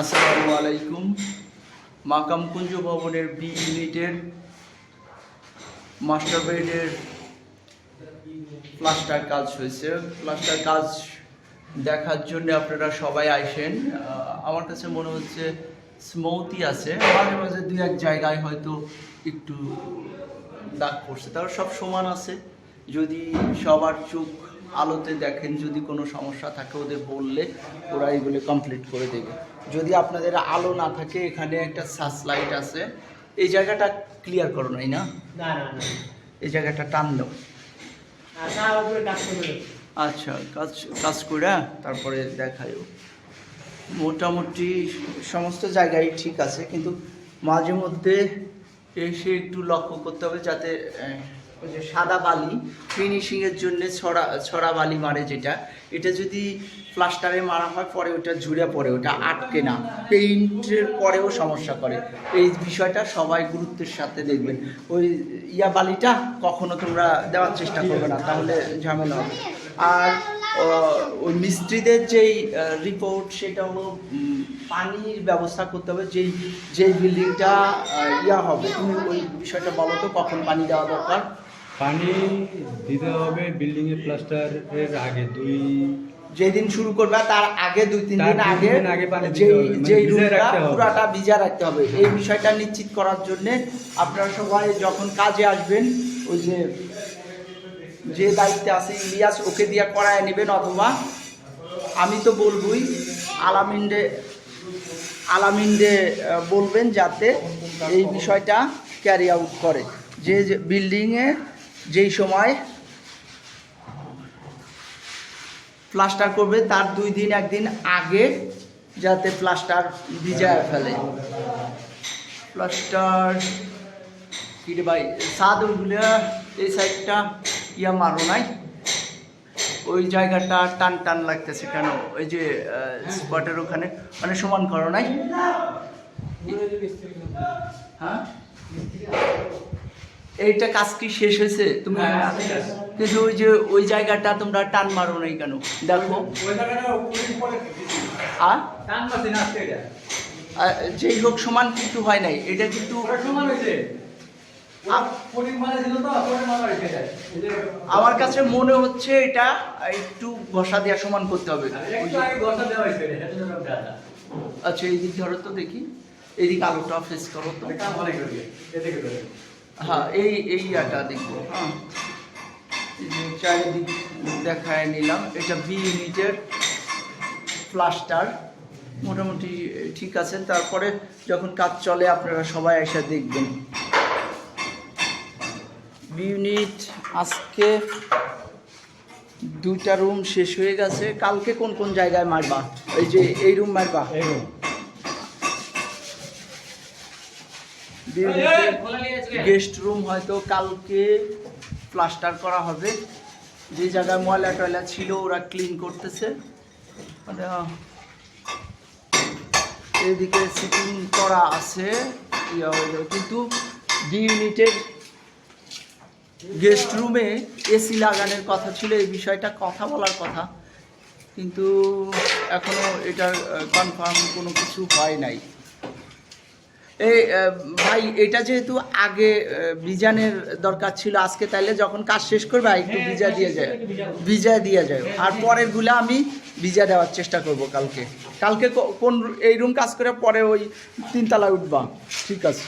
আসসালামু আলাইকুম। মাকাম কুঞ্জ ভবনের বি ইউনিটের মাস্টার বেডের প্লাস্টার কাজ হয়েছে। প্লাস্টার কাজ দেখার জন্য আপনারা সবাই আসেন আমার কাছে মনে হচ্ছে স্মৌতি আছে। মাঝে মাঝে দুই এক জায়গায় হয়তো একটু দাগ পড়ছে। তার সব সমান আছে। যদি সবার চোখ আলোতে দেখেন যদি কোনো সমস্যা থাকে ওদের বললে ওরা এগুলো কমপ্লিট করে দেবে। যদি আপনাদের আলো না থাকে এখানে একটা সাস লাইট আছে। এই জায়গাটা ক্লিয়ার করো নাই না? এই জায়গাটা টান দাও। আচ্ছা কাজ কাজ করে তারপরে দেখায়ও। মোটামুটি সমস্ত জায়গায় ঠিক আছে কিন্তু মাঝে মধ্যে এসে একটু লক্ষ্য করতে হবে যাতে ওই যে সাদা বালি ফিনিশিংয়ের জন্য ছড়া ছড়া বালি মারে যেটা, এটা যদি প্লাস্টারে মারা হয়, পরে ওটা ঝুড়ে পড়ে, ওটা আটকে না। পেইন্টের পরেও সমস্যা করে। এই বিষয়টা সবাই গুরুত্বের সাথে দেখবেন। ওই ইয়া বালিটা কখনো তোমরা দেওয়ার চেষ্টা করবে না, তাহলে ঝামেলা হবে। আর ওই মিস্ত্রিদের যেই রিপোর্ট সেটা হলো পানির ব্যবস্থা করতে হবে যেই যেই বিল্ডিংটা ইয়া হবে। তুমি ওই বিষয়টা বলো তো কখন পানি দেওয়া দরকার? পানি দিতে হবে বিল্ডিং এর প্লাস্টারের আগে দুই যেদিন শুরু করবে তার আগে দুই তিন দিন আগে যেই মানে। পুরাটা ভিজা রাখতে হবে। এই বিষয়টা নিশ্চিত করার জন্য আপনারা সবাই যখন কাজে আসবেন ওই যে যে দায়িত্বে আছে ইলিয়াস ওকে দিয়ে করায় নেবেন অথবা আমি তো বলবই আলামিনডে আলামিনডে আহ, বলবেন যাতে এই বিষয়টা ক্যারি আউট করে। যে বিল্ডিংয়ে যেই সময় প্লাস্টার করবে তার দুই দিন একদিন আগে যাতে প্লাস্টার ভিজায় ফেলে। প্লাস্টার কি ভাই? সাদ ওইগুলো এই সাইডটা ইয়া মারো নাই। ওই জায়গাটা টান টান লাগতেছে কেন? ওই যে স্পটের ওখানে। মানে সমান করো নাই? হ্যাঁ? এইটা কাজ কি শেষ হয়েছে? তুমি হ্যাঁ। কিন্তু ওই যে ওই জায়গাটা তোমরা টান মারো নাই কেন? দেখো। যেই হোক সমান কিন্তু হয় নাই। এটা কিন্তু আমার কাছে মনে হচ্ছে এটা একটু ঘষা দেওয়া সমান করতে হবে। ওই একটু যে- আগে গসা দেওয়া হয়েছে এটা সেটা সব দাদা আচ্ছা এই দিক ধরো তো দেখি। এইদিক আলোটা ফেস করো তো। এদিকে হ্যাঁ এই এই ইয়াটা দেখব হ্যাঁ। চারিদিক দেখায় নিলাম এটা বি ইউনিটের প্লাস্টার মোটামুটি ঠিক আছে। তারপরে যখন কাজ চলে আপনারা সবাই এসে দেখবেন। ইউনিট আজকে দুইটা রুম শেষ হয়ে গেছে। কালকে কোন কোন জায়গায় মারবা? এই যে এই রুম মারবা। গেস্ট রুম হয়তো কালকে প্লাস্টার করা হবে। যে জায়গায় ময়লা টয়লা ছিল ওরা ক্লিন করতেছে। এদিকে সিটিং করা আছে। কিন্তু বি ইউনিটের গেস্ট রুমে এসি লাগানোর কথা ছিল এই বিষয়টা কথা বলার কথা। কিন্তু এখনও এটার কনফার্ম কোনো কিছু হয় নাই। এই ভাই এটা যেহেতু আগে আহ, বিজানের দরকার ছিল আজকে তাইলে যখন কাজ শেষ করবে একটু ভিজা দিয়ে যায়। ভিজা দিয়ে যায়। আর পরেরগুলো আমি ভিজা দেওয়ার চেষ্টা করব কালকে। কালকে কোন এই রুম কাজ করে পরে ওই তিনতলায় উঠবা। ঠিক আছে।